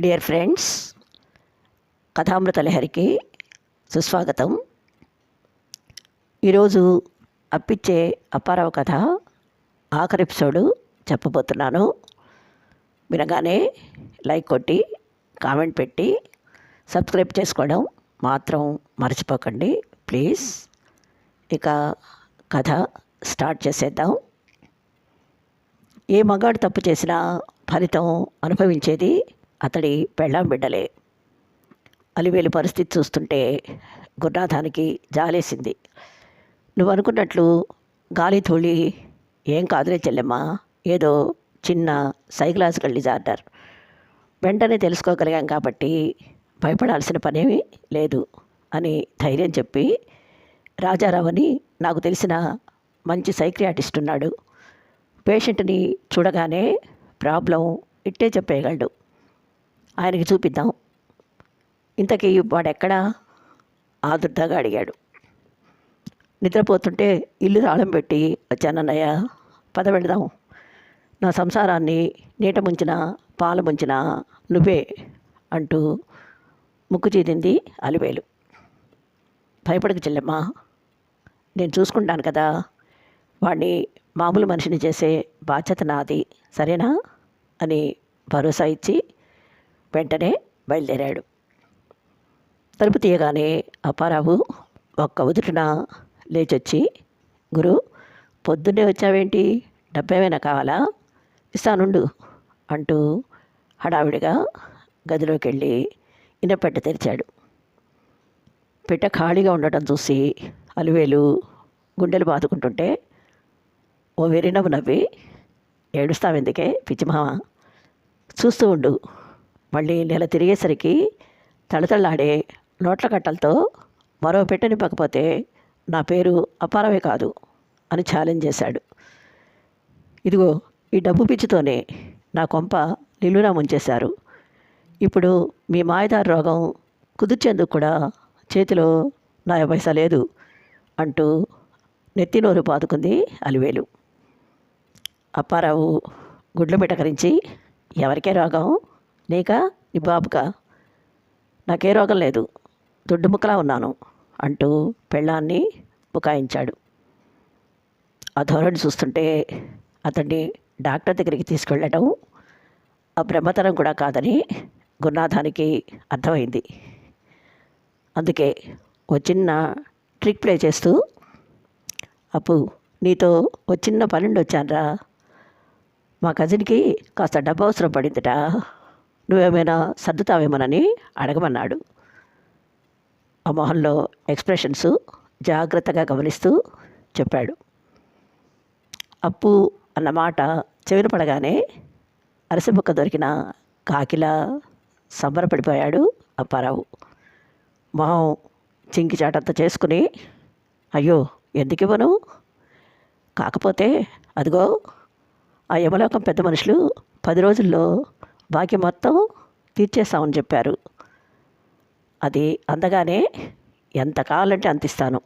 Dear friends కథామృత లహరికి సుస్వాగతం. ఈరోజు అప్పిచ్చే అప్పారావు కథ ఆఖరి ఎపిసోడు చెప్పబోతున్నాను. వినగానే లైక్ కొట్టి కామెంట్ పెట్టి సబ్స్క్రైబ్ చేసుకోవడం మాత్రం మర్చిపోకండి. ప్లీజ్ ఇక కథ స్టార్ట్ చేసేద్దాం. ఏ మగాడు తప్పు చేసినా ఫలితం అనుభవించేది అతడి పెళ్ళాం బిడ్డలే. అలివేలు పరిస్థితి చూస్తుంటే గుర్నాథానికి జాలేసింది. నువ్వు అనుకున్నట్లు గాలి తోళి ఏం కాదులే చెల్లెమ్మ ఏదో చిన్న సైకలాజికల్ డిజార్డర్ వెంటనే తెలుసుకోగలిగాం కాబట్టి భయపడాల్సిన పనేమీ లేదు అని ధైర్యం చెప్పి రాజారావుని నాకు తెలిసిన మంచి సైక్రియాటిస్ట్ ఉన్నాడు. పేషెంట్ని చూడగానే ప్రాబ్లం ఇట్టే చెప్పేయగలడు. ఆయనకి చూపిద్దాం. ఇంతకీ వాడెక్కడా? ఆదుర్దాగా అడిగాడు. నిద్రపోతుంటే ఇల్లు తాళం పెట్టి వచ్చానన్నయ్య పద వెళదాం. నా సంసారాన్ని నీట ముంచిన పాలు ముంచిన నువ్వే అంటూ ముక్కు చీదింది అలివేలు. భయపడకు చెల్లెమ్మ నేను చూసుకుంటాను కదా. వాడిని మామూలు మనిషిని చేసే బాధ్యత నాది సరేనా? అని భరోసా ఇచ్చి వెంటనే బయలుదేరాడు. తలుపు తీయగానే అప్పారావు ఒక్క ఉదుటిన లేచొచ్చి గురు పొద్దున్నే వచ్చావేంటి? డబ్బేమైనా కావాలా? ఇస్తానుండు అంటూ హడావిడిగా గదిలోకి వెళ్ళి ఇనపెట్ట తెరిచాడు. పెట్ట ఖాళీగా ఉండటం చూసి అలువేలు గుండెలు బాదుకుంటుంటే ఓ వెరినవ్వు నవ్వి ఏడుస్తావెందుకే పిచ్చిమామ చూస్తూ ఉండు మళ్ళీ నెల తిరిగేసరికి తళతళలాడే నోట్ల కట్టలతో మరో పెట్టె నా పేరు అపారమే కాదు అని ఛాలెంజ్ చేశాడు. ఇదిగో ఈ డబ్బు పిచ్చితోనే నా కొంప నిలువునా ముంచేశారు. ఇప్పుడు మీ మాయదారి రోగం కుదిర్చేందుకు కూడా చేతిలో నా పైసా లేదు అంటూ నెత్తి నోరు పాదుకుంది అలివేలు. అప్పారావు గుడ్లు మిటకరించి ఎవరికే రోగం? నీకా? నీ బాబుకా? నాకే రోగం లేదు. దుడ్డు ముక్కలా ఉన్నాను అంటూ పెళ్ళాన్ని బుకాయించాడు. ఆ ధోరణి చూస్తుంటే అతన్ని డాక్టర్ దగ్గరికి తీసుకెళ్ళడం ఆ బ్రహ్మతరం కూడా కాదని గురునాథానికి అర్థమైంది. అందుకే ఓ చిన్న ట్రిక్ ప్లే చేస్తూ అప్పు నీతో ఓ చిన్న పనుండి వచ్చానరా మా కజిన్కి కాస్త డబ్బు అవసరం పడిందిట. నువ్వేమైనా సర్దుతావేమోనని అడగమన్నాడు. ఆ మొహంలో ఎక్స్ప్రెషన్స్ జాగ్రత్తగా గమనిస్తూ చెప్పాడు. అప్పు అన్న మాట చెవిన పడగానే అరసిముక్క దొరికిన కాకిలా సంబరపడిపోయాడు అప్పారావు. మొహం చింకిచాటంత చేసుకుని అయ్యో ఎందుకు ఇవ్వను? కాకపోతే అదిగో ఆ యమలోకం పెద్ద మనుషులు పది రోజుల్లో బాకీ మొత్తం తీర్చేస్తామని చెప్పారు. అది అందగానే ఎంత కావాలంటే అంత ఇస్తాను.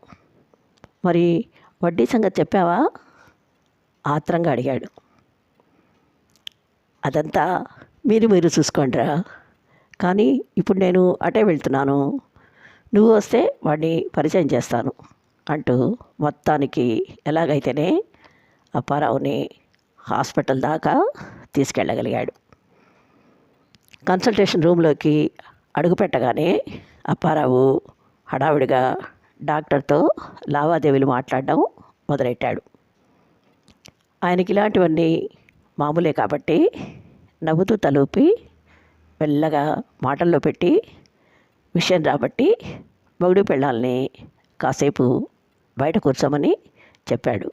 మరి వడ్డీ సంగతి చెప్పావా? ఆత్రంగా అడిగాడు. అదంతా మీరు మీరు చూసుకోండిరా. కానీ ఇప్పుడు నేను అటే వెళ్తున్నాను. నువ్వు వస్తే వాడిని పరిచయం చేస్తాను అంటూ మొత్తానికి ఎలాగైతేనే అప్పారావుని హాస్పిటల్ దాకా తీసుకెళ్ళగలిగాడు. కన్సల్టేషన్ రూమ్లోకి అడుగుపెట్టగానే అప్పారావు హడావిడిగా డాక్టర్తో లావాదేవీలు మాట్లాడడం మొదలెట్టాడు. ఆయనకి ఇలాంటివన్నీ మామూలే కాబట్టి నవ్వుతూ తలూపి మెల్లగా మాటల్లో పెట్టి విషయం రాబట్టి మొగుడు పెళ్ళాలని కాసేపు బయట కూర్చోమని చెప్పాడు.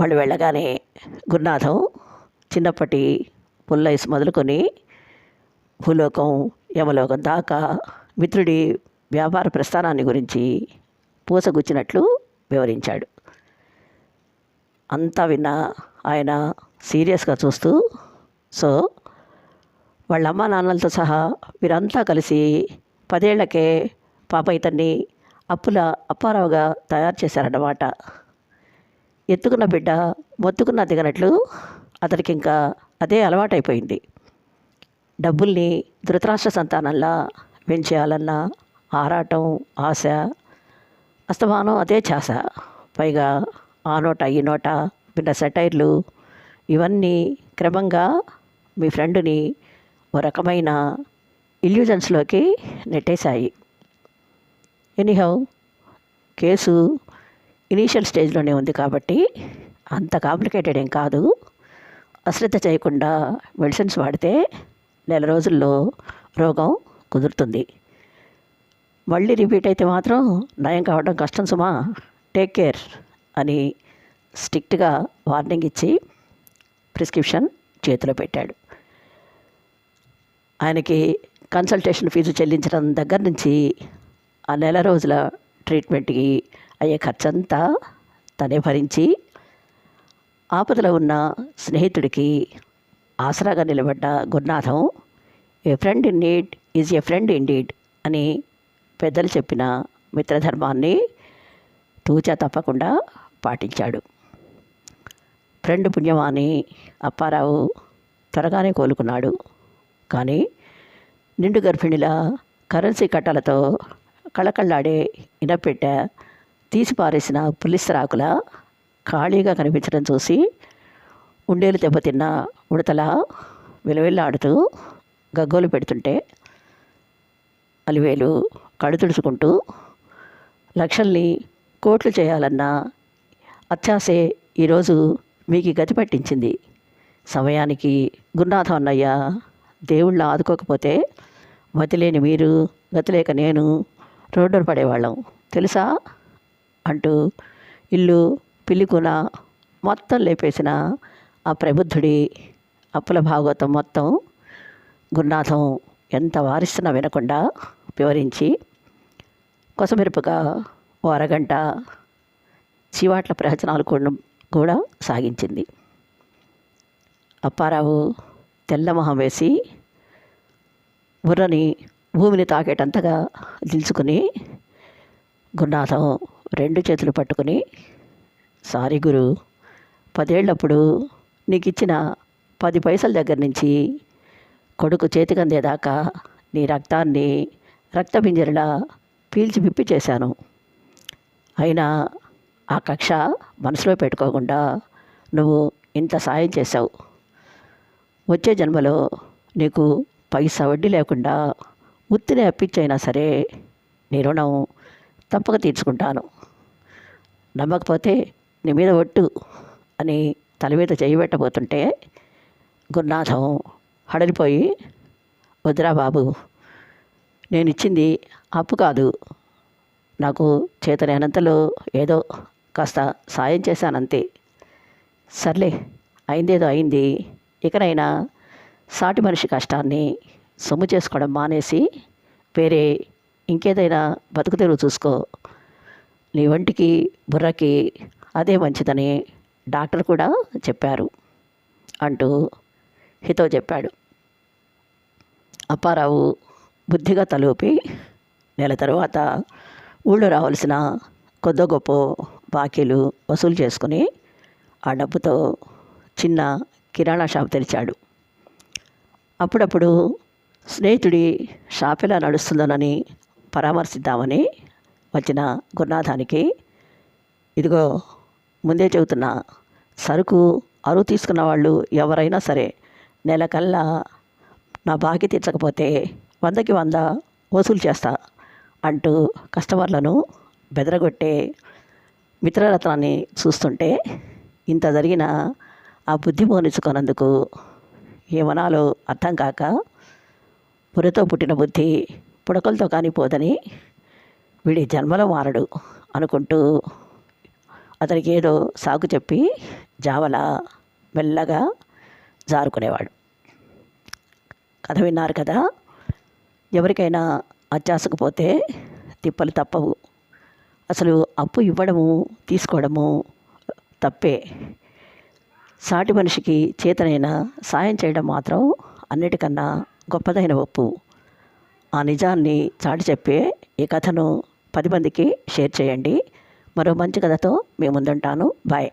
వాళ్ళు వెళ్ళగానే గురునాథం చిన్నప్పటి పుల్లైస్ మొదలుకొని భూలోకం యమలోకం దాకా మిత్రుడి వ్యాపార ప్రస్థానాన్ని గురించి పూసగుచ్చినట్లు వివరించాడు. అంతా విన్నా ఆయన సీరియస్గా చూస్తూ సో వాళ్ళ అమ్మ నాన్నలతో సహా వీరంతా కలిసి పదేళ్ళకే పాప ఇతన్ని అప్పుల అప్పారావుగా తయారు చేశారన్నమాట. ఎత్తుకున్న బిడ్డ మొత్తుకున్న దిగనట్లు అతనికి ఇంకా అదే అలవాటైపోయింది. డబ్బుల్ని ధృతరాష్ట్ర సంతానంలా పెంచేయాలన్న ఆరాటం ఆశ అస్తమానం అదే ఛాస పైగా ఆ నోట ఈ నోట విన్న సెటైర్లు ఇవన్నీ క్రమంగా మీ ఫ్రెండ్ని ఓ రకమైన ఇల్యూజన్స్లోకి నెట్టేశాయి. ఎనీహౌ కేసు ఇనీషియల్ స్టేజ్లోనే ఉంది కాబట్టి అంత కాంప్లికేటెడ్ ఏం కాదు. అశ్రద్ధ చేయకుండా మెడిసిన్స్ వాడితే నెల రోజుల్లో రోగం కుదురుతుంది. మళ్ళీ రిపీట్ అయితే మాత్రం నయం కావడం కష్టం సుమా. టేక్ కేర్ అని స్ట్రిక్ట్గా వార్నింగ్ ఇచ్చి ప్రిస్క్రిప్షన్ చేతిలో పెట్టాడు. ఆయనకి కన్సల్టేషన్ ఫీజు చెల్లించడం దగ్గర నుంచి ఆ నెల రోజుల ట్రీట్మెంట్కి అయ్యే ఖర్చంతా తనే భరించి ఆపదలో ఉన్న స్నేహితుడికి ఆసరాగా నిలబడ్డ Gurunatham a friend in need is a friend indeed అని పెద్దలు చెప్పిన మిత్రధర్మాన్ని తూచా తప్పకుండా పాటించాడు. ఫ్రెండ్ పుణ్యమాని అప్పారావు త్వరగానే కోలుకున్నాడు. కానీ నిండు గర్భిణిలా కరెన్సీ కట్టలతో కళకళ్ళాడే ఇనపెట్ట తీసిపారేసిన పులిసరాకుల ఖాళీగా కనిపించడం చూసి ఉండేలు దెబ్బతిన్న ఉడతల విలవిల్లాడుతూ గగ్గోలు పెడుతుంటే అలివేలు కడు తుడుచుకుంటూ లక్షల్ని కోట్లు చేయాలన్న అత్యాసే ఈరోజు మీకు గతి పట్టించింది. సమయానికి గురునాథం అన్నయ్య దేవుళ్ళ ఆదుకోకపోతే మతిలేని మీరు గతిలేక నేను రోడ్డున పడేవాళ్ళం. తెలుసా? అంటూ ఇల్లు పిల్లికున మొత్తం లేపేసిన ఆ ప్రబుద్ధుడి అప్పుల భాగవతం మొత్తం గురునాథం ఎంత వారిస్తున్నా వినకుండా వివరించి కొసమెరుపుగా ఓ అరగంట చీవాట్ల ప్రవచనాలు కూడా సాగించింది. అప్పారావు తెల్లమొహం వేసి బుర్రని భూమిని తాకేటంతగా దించుకుని గురునాథం రెండు చేతులు పట్టుకుని సారీ గురు పదేళ్ళప్పుడు నీకు ఇచ్చిన పది పైసల దగ్గర నుంచి కొడుకు చేతికందేదాకా నీ రక్తాన్ని రక్తపింజరిలా పీల్చి పిప్పి చేశాను. అయినా ఆ కక్ష మనసులో పెట్టుకోకుండా నువ్వు ఇంత సాయం చేశావు. వచ్చే జన్మలో నీకు పైసా వడ్డీ లేకుండా ఉత్తిని అప్పించైనా సరే నీ రుణం తప్పక తీర్చుకుంటాను. నమ్మకపోతే నీ మీద ఒట్టు అని తల మీద చేయబెట్టబోతుంటే గురునాథం హడలిపోయి వద్దురా బాబు నేను ఇచ్చింది అప్పు కాదు. నాకు చేతనేనంతలో ఏదో కాస్త సాయం చేశానంతే. సర్లే అయిందేదో అయింది. ఇకనైనా సాటి మనిషి కష్టాన్ని సొమ్ము చేసుకోవడం మానేసి వేరే ఇంకేదైనా బతుకు తెరువు చూసుకో. నీ వంటికి బుర్రకి అదే మంచిదని డాక్టర్ కూడా చెప్పారు అంటూ హితో చెప్పాడు. అప్పారావు బుద్ధిగా తలూపి నెల తర్వాత ఊళ్ళో రావాల్సిన కొద్ద గొప్ప బాకీలు వసూలు చేసుకుని ఆ డబ్బుతో చిన్న కిరాణా షాప్ తెరిచాడు. అప్పుడప్పుడు స్నేహితుడి షాప్ ఎలా నడుస్తుందోనని పరామర్శిద్దామని వచ్చిన గురునాథానికి ఇదిగో ముందే చెబుతున్నా సరుకు అరువు తీసుకున్న వాళ్ళు ఎవరైనా సరే నెలకల్లా నా బాకీ తీర్చకపోతే వందకి వంద వసూలు చేస్తా అంటూ కస్టమర్లను బెదరగొట్టే మిత్రరత్నాన్ని చూస్తుంటే ఇంత జరిగిన ఆ బుద్ధి మోనించుకున్నందుకు ఏమనాలో అర్థం కాక పురతో పుట్టిన బుద్ధి పుడకలతో కానీ పోదని వీడి జన్మలో మారడు అనుకుంటూ అతనికి ఏదో సాకు చెప్పి జావల మెల్లగా జారుకునేవాడు. కథ విన్నారు కదా ఎవరికైనా అత్యాసకపోతే తిప్పలు తప్పవు. అసలు అప్పు ఇవ్వడము తీసుకోవడము తప్పే. సాటి మనిషికి చేతనైన సాయం చేయడం మాత్రం అన్నిటికన్నా గొప్పదైన ఒప్పు. ఆ నిజాన్ని చాటి చెప్పే ఈ కథను పది మందికి షేర్ చేయండి. మరో మంచి కథతో మీ ముందుంటాను బాయ్